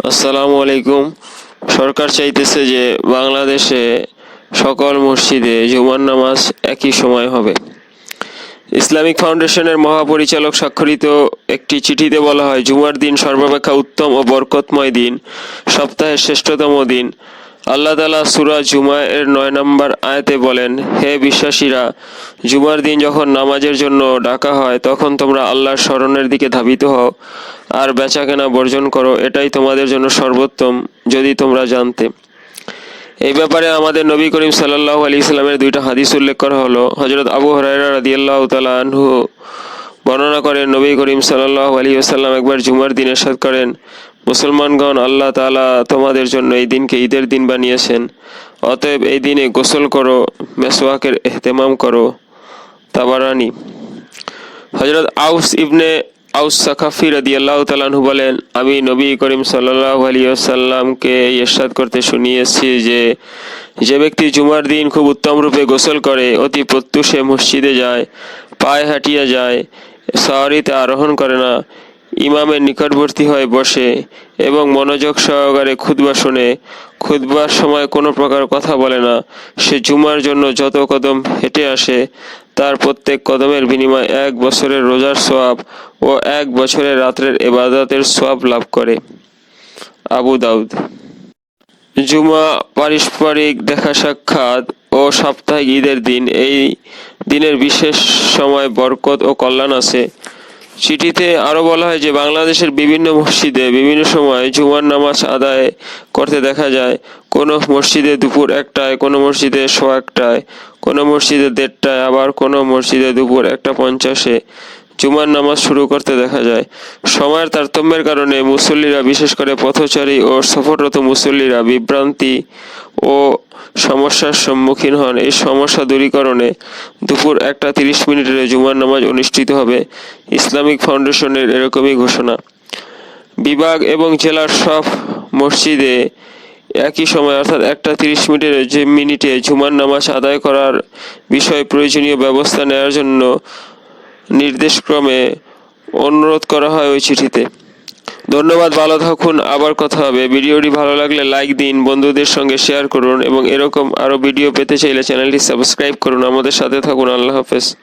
আসসালামু আলাইকুম। সরকার চাইতেছে যে বাংলাদেশে সকল মসজিদে জুমার নামাজ একই সময় হবে। ইসলামিক ফাউন্ডেশনের মহাপরিচালক স্বাক্ষরিত একটি চিঠিতে বলা হয়, জুমার দিন সর্বাপেক্ষা উত্তম ও বরকতময় দিন, সপ্তাহের শ্রেষ্ঠতম দিন আল্লাহ তালা সুরা জুমা এর নয় নম্বর আয়াতে বলেন, হে বিশ্বাসীরা, জুমার দিন যখন নামাজের জন্য ডাকা হয়, তখন তোমরা আল্লাহর স্মরণের দিকে ধাবিত হও আর বেচাকেনা বর্জন করো। এটাই তোমাদের জন্য সর্বোত্তম, যদি তোমরা জানতে। এই ব্যাপারে আমাদের নবী করিম সাল্লাহ আলী ইসলামের দুইটা হাদিস উল্লেখ করা হলো। হজরত আবু হরাইরা রাদিয়াল্লাহ তালা আনহু বর্ণনা করেন নবী করিম সাল্লাহ আলী আসাল্লাম একবার জুমার দিন এরশাদ করেন, মুসলমানগণ আল্লাহ তাআলা তোমাদের জন্য এই দিনকে ঈদের দিন বানিয়েছেন, অতএব এই দিনে গোসল করো, মেসওয়াকের এহতেমাম করো। তাবারানি। হজরত আউস ইবনে আউস সাকাফি রাদিয়াল্লাহ তালাহু বলেন, আমি নবী করিম সাল্লাহ আলী আসাল্লামকে ইরশাদ করতে শুনিয়েছি যে যে ব্যক্তি জুমার দিন খুব উত্তম রূপে গোসল করে, অতি প্রত্যুষে মসজিদে যায়, পায়ে হাঁটিয়া যায় সাওয়ারিতে আরোহণ করে না। ইমামের নিকটবর্তী হয়ে বসে এবং মনোযোগ সহকারে খুতবা শোনে। খুতবার সময় কোনো প্রকার কথা বলে না। সে জুমার জন্য যত কদম হেঁটে আসে, তার প্রত্যেক কদমের বিনিময়ে এক বছরের রোজার সোয়াব ও এক বছরের রাত্রের এবাদতের সোয়াব লাভ করে। আবু দাউদ জুমা পারস্পরিক দেখা সাক্ষাৎ ও সাপ্তাহিক ঈদের দিন। এই দিনের বিশেষ সময় বরকত ও কল্যাণ আছে। চিঠিতে আরও বলা হয় যে, বাংলাদেশের বিভিন্ন মসজিদে বিভিন্ন সময় জুমার নামাজ আদায় করতে দেখা যায়। কোনো মসজিদে দুপুর একটায়, কোনো মসজিদে সোয়া একটায়, কোনো মসজিদে দেড়টায়, আবার কোনো মসজিদে দুপুর একটা পঞ্চাশে। জুমার নামাজ শুরু করতে দেখা যায়। সময়ের তারতম্যের কারণে মুসল্লিরা, বিশেষ করে পথচারী ও সফররত মুসল্লিরা বিভ্রান্তি ও সমস্যার সম্মুখীন হন। এই সমস্যা দূরীকরণে দুপুর একটা তিরিশ মিনিটের জুমার নামাজ অনুষ্ঠিত হবে। ইসলামিক ফাউন্ডেশনের এরকমই ঘোষণা। বিভাগ এবং জেলার সব মসজিদে একই সময়, অর্থাৎ একটা তিরিশ মিনিটের যে মিনিটে জুমার নামাজ আদায় করার বিষয়ে প্রয়োজনীয় ব্যবস্থা নেওয়ার জন্য নির্দেশক্রমে অনুরোধ করা হয় ওই চিঠিতে। ধন্যবাদ, ভালো থাকুন, আবার কথা হবে। ভিডিওটি ভালো লাগলে লাইক দিন, বন্ধুদের সঙ্গে শেয়ার করুন এবং এরকম আরও ভিডিও পেতে চাইলে চ্যানেলটি সাবস্ক্রাইব করুন। আমাদের সাথে থাকুন, আল্লাহ হাফেজ।